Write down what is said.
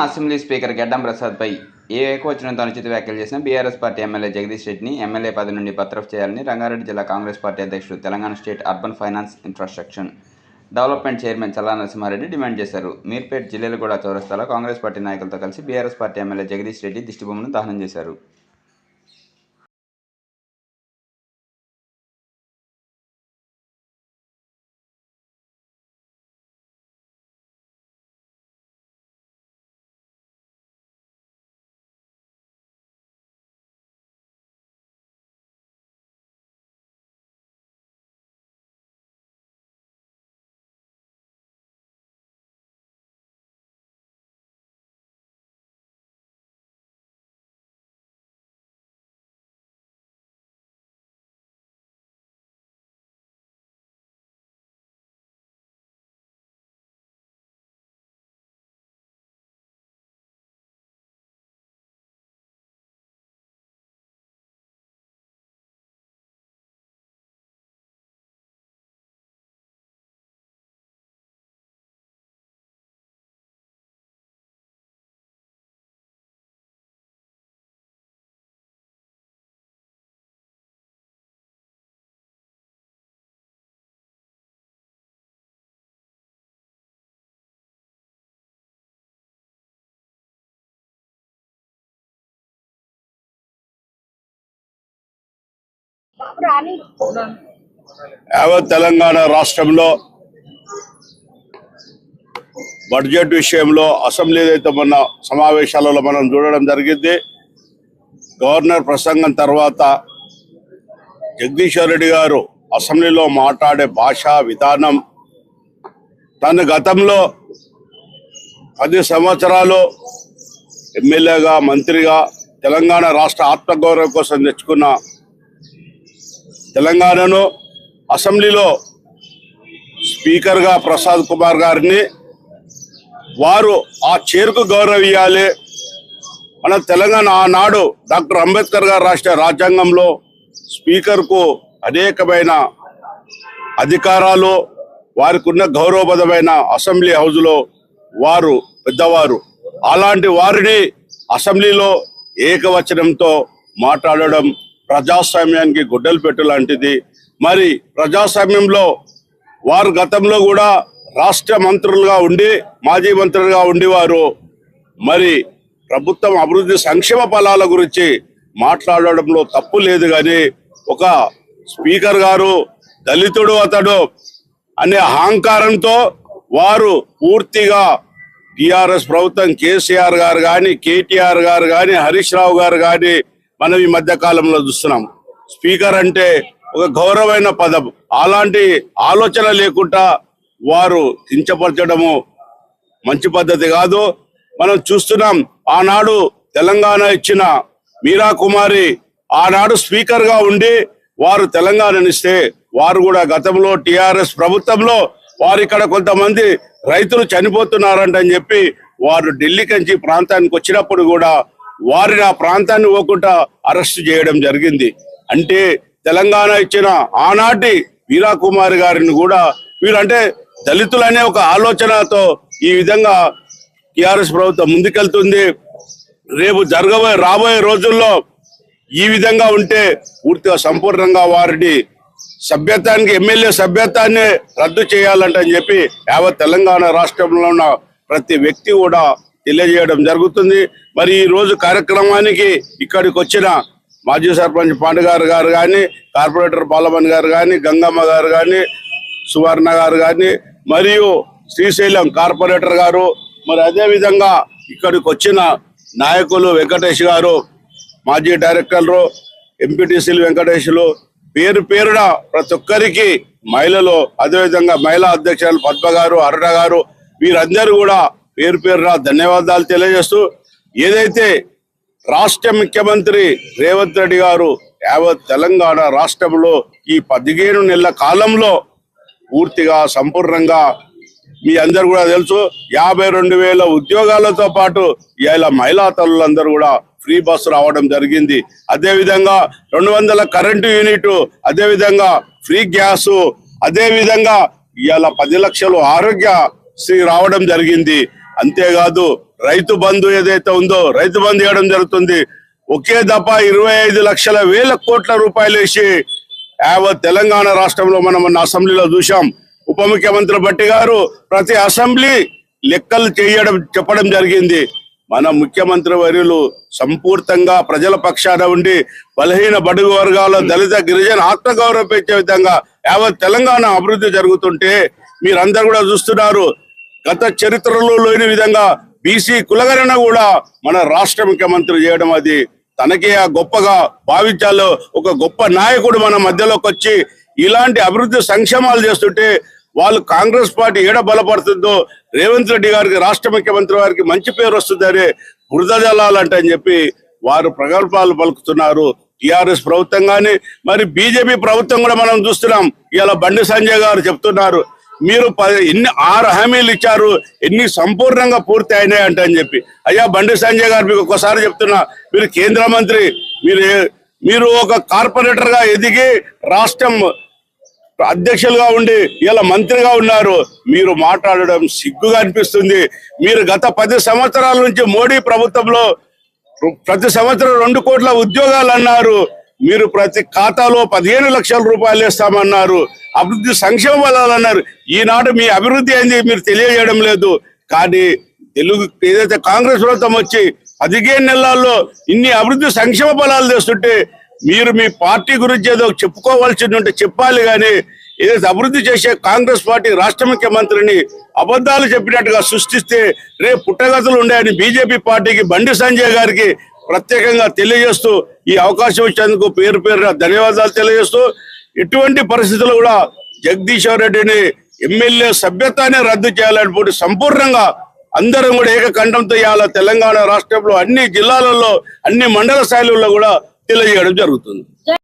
Assembly speaker గడ్డం ప్రసాద్పై ఏ ఏకవచనంతో అనుచిత వ్యాఖ్యలు చేసిన బీఆర్ఎస్ పార్టీ ఎమ్మెల్యే జగదీష్ రెడ్డిని ఎమ్మెల్యే పదవి నుండి బర్తరఫ్ చేయాలని రంగారెడ్డి జిల్లా కాంగ్రెస్ పార్టీ అధ్యక్షుడు Telangana state urban finance infrastructure development chairman Challa Narasimha Reddy demand చేశారు. మీర్పేట్ కూడా చౌరస్తాలో కాంగ్రెస్ పార్టీ నాయకులతో కలిసి BRS party MLA Jagadish Reddy దిష్టిబొమ్మను దహనం చేశారు. యావత్ తెలంగాణ రాష్ట్రంలో బడ్జెట్ విషయంలో అసెంబ్లీ అయితే మొన్న సమావేశాలలో మనం చూడడం జరిగింది గవర్నర్ ప్రసంగం తర్వాత జగదీశ్వర్ రెడ్డి గారు అసెంబ్లీలో మాట్లాడే భాష విధానం తన గతంలో పది సంవత్సరాలు ఎమ్మెల్యేగా మంత్రిగా తెలంగాణ రాష్ట్ర ఆత్మగౌరవం కోసం తెచ్చుకున్న తెలంగాణను అసెంబ్లీలో స్పీకర్గా ప్రసాద్ కుమార్ గారిని వారు ఆ చేరుకు గౌరవం ఇవ్వాలి మన తెలంగాణ ఆనాడు డాక్టర్ అంబేద్కర్ గారు రాష్ట్ర రాజ్యాంగంలో స్పీకర్కు అనేకమైన అధికారాలు వారికి ఉన్న గౌరవప్రదమైన అసెంబ్లీ హౌజ్లో వారు పెద్దవారు. అలాంటి వారిని అసెంబ్లీలో ఏకవచనంతో మాట్లాడడం ప్రజాస్వామ్యానికి గుడ్డలు పెట్టు లాంటిది. మరి ప్రజాస్వామ్యంలో వారు గతంలో కూడా రాష్ట్ర మంత్రులుగా ఉండి మాజీ మంత్రులుగా ఉండేవారు. మరి ప్రభుత్వం అభివృద్ధి సంక్షేమ ఫలాల గురించి మాట్లాడడంలో తప్పు లేదు కానీ ఒక స్పీకర్ గారు దళితుడు అతడు అనే అహంకారంతో వారు పూర్తిగా టిఆర్ఎస్ ప్రభుత్వం కేసీఆర్ గారు కానీ కేటీఆర్ గారు కానీ హరీష్ రావు గారు కానీ మనం ఈ మధ్య కాలంలో చూస్తున్నాం. స్పీకర్ అంటే ఒక గౌరవమైన పదం. అలాంటి ఆలోచన లేకుండా వారు కించపరచడము మంచి పద్ధతి కాదు. మనం చూస్తున్నాం ఆనాడు తెలంగాణ ఇచ్చిన మీరా కుమారి ఆనాడు స్పీకర్గా ఉండి వారు తెలంగాణనిస్తే వారు కూడా గతంలో టిఆర్ఎస్ ప్రభుత్వంలో వారు ఇక్కడ కొంతమంది రైతులు చనిపోతున్నారంట అని చెప్పి వారు ఢిల్లీ నుంచి ప్రాంతానికి వచ్చినప్పుడు కూడా వారిని ఆ ప్రాంతాన్ని పోకుండా అరెస్ట్ చేయడం జరిగింది. అంటే తెలంగాణ ఇచ్చిన ఆనాటి వీరాకుమారి గారిని కూడా వీరంటే దళితులనే ఒక ఆలోచనతో ఈ విధంగా టిఆర్ఎస్ ప్రభుత్వం ముందుకెళ్తుంది. రేపు జరగబోయే రాబోయే రోజుల్లో ఈ విధంగా ఉంటే పూర్తిగా సంపూర్ణంగా వారిని సభ్యత్వానికి ఎమ్మెల్యే సభ్యత్వాన్ని రద్దు చేయాలంట అని చెప్పి యావత్ తెలంగాణ రాష్ట్రంలో ఉన్న ప్రతి వ్యక్తి కూడా తెలియజేయడం జరుగుతుంది. మరి ఈ రోజు కార్యక్రమానికి ఇక్కడికి వచ్చిన మాజీ సర్పంచ్ పాండగారు గారు కానీ కార్పొరేటర్ బాలమణి గారు కానీ గంగమ్మ గారు కానీ సువర్ణ గారు కానీ మరియు శ్రీశైలం కార్పొరేటర్ గారు మరి అదేవిధంగా ఇక్కడికి వచ్చిన నాయకులు వెంకటేష్ గారు మాజీ డైరెక్టర్లు ఎంపీటీసీలు వెంకటేష్లు పేరు పేరున ప్రతి ఒక్కరికి మహిళలు అదేవిధంగా మహిళా అధ్యక్షులు పద్మ గారు అరుణ గారు వీరందరూ కూడా పేరు పేరున ధన్యవాదాలు తెలియజేస్తూ ఏదైతే రాష్ట్ర ముఖ్యమంత్రి రేవంత్ రెడ్డి గారు యావత్ తెలంగాణ రాష్ట్రంలో ఈ పదిహేను నెలల కాలంలో పూర్తిగా సంపూర్ణంగా మీ అందరు కూడా తెలుసు యాభై రెండు వేల ఉద్యోగాలతో పాటు ఇలా మహిళా తల్లులందరూ కూడా ఫ్రీ బస్సు రావడం జరిగింది. అదేవిధంగా రెండు వందల కరెంటు యూనిట్ అదేవిధంగా ఫ్రీ గ్యాస్ అదేవిధంగా ఇవాళ పది లక్షలు ఆరోగ్య శ్రీ రావడం జరిగింది. అంతేకాదు రైతు బంధు ఏదైతే ఉందో రైతు బంధు ఇవ్వడం జరుగుతుంది. ఒకే దఫా ఇరవై ఐదు లక్షల వేల కోట్ల రూపాయలు వేసి యావత్ తెలంగాణ రాష్ట్రంలో మనం మొన్న అసెంబ్లీలో చూశాం. ఉప ముఖ్యమంత్రి భట్టి గారు ప్రతి అసెంబ్లీ లెక్కలు చేయడం చెప్పడం జరిగింది. మన ముఖ్యమంత్రి వర్యులు సంపూర్తంగా ప్రజల పక్షాన ఉండి బలహీన బడుగు వర్గాల దళిత గిరిజన ఆత్మగౌరవం పెంచే విధంగా యావత్ తెలంగాణ అభివృద్ధి జరుగుతుంటే మీరందరూ కూడా చూస్తున్నారు. గత చరిత్రలో లేని విధంగా బీసీ కులగణన కూడా మన రాష్ట్ర ముఖ్యమంత్రి చేయడం అది తనకే ఆ గొప్పగా భావించాలో ఒక గొప్ప నాయకుడు మన మధ్యలోకి వచ్చి ఇలాంటి అభివృద్ధి సంక్షేమాలు చేస్తుంటే వాళ్ళు కాంగ్రెస్ పార్టీ ఏడ బలపడుతుందో రేవంత్ రెడ్డి గారికి రాష్ట్ర ముఖ్యమంత్రి వారికి మంచి పేరు వస్తుందని బురద జల్లాలంటే అని చెప్పి వారు ప్రగల్భాలు పలుకుతున్నారు. టిఆర్ఎస్ ప్రభుత్వం కానీ మరి బీజేపీ ప్రభుత్వం కూడా మనం చూస్తున్నాం. ఇలా బండి సంజయ్ గారు చెప్తున్నారు. మీరు ప- ఎన్ని ఆరు హామీలు ఇచ్చారు ఎన్ని సంపూర్ణంగా పూర్తి అయినాయి అంటే అని చెప్పి. అయ్యా బండి సంజయ్ గారు మీకు ఒక్కసారి చెప్తున్నా మీరు కేంద్ర మంత్రి మీరు మీరు ఒక కార్పొరేటర్గా ఎదిగి రాష్ట్రం అధ్యక్షులుగా ఉండి ఇలా మంత్రిగా ఉన్నారు. మీరు మాట్లాడడం సిగ్గుగా అనిపిస్తుంది. మీరు గత పది సంవత్సరాల నుంచి మోడీ ప్రభుత్వంలో ప్రతి సంవత్సరం రెండు కోట్ల ఉద్యోగాలు అన్నారు. మీరు ప్రతి ఖాతాలో పదిహేను లక్షల రూపాయలు ఇస్తామన్నారు అభివృద్ధి సంక్షేమ బలాలు అన్నారు. ఈనాడు మీ అభివృద్ధి అయింది మీరు తెలియజేయడం లేదు. కానీ తెలుగు ఏదైతే కాంగ్రెస్ ప్రభుత్వం వచ్చి పదిహేను నెలల్లో ఇన్ని అభివృద్ధి సంక్షేమ బలాలు తెస్తుంటే మీరు మీ పార్టీ గురించి ఏదో చెప్పుకోవాల్సింది ఉంటే చెప్పాలి కానీ ఏదైతే అభివృద్ధి చేసే కాంగ్రెస్ పార్టీ రాష్ట్ర ముఖ్యమంత్రిని అబద్ధాలు చెప్పినట్టుగా సృష్టిస్తే రేపు పుట్టగతులు ఉన్నాయని బీజేపీ పార్టీకి బండి సంజయ్ గారికి ప్రత్యేకంగా తెలియజేస్తూ ఈ అవకాశం ఇచ్చేందుకు పేరు పేరున ధన్యవాదాలు తెలియజేస్తూ ఇటువంటి పరిస్థితులు కూడా జగదీశ్వర్ రెడ్డిని ఎమ్మెల్యే సభ్యతాన్ని రద్దు చేయాలని సంపూర్ణంగా అందరం కూడా ఏకకంఠంతో ఇవాళ తెలంగాణ రాష్ట్రంలో అన్ని జిల్లాలలో అన్ని మండల స్థాయిలలో కూడా తెలియజేయడం జరుగుతుంది.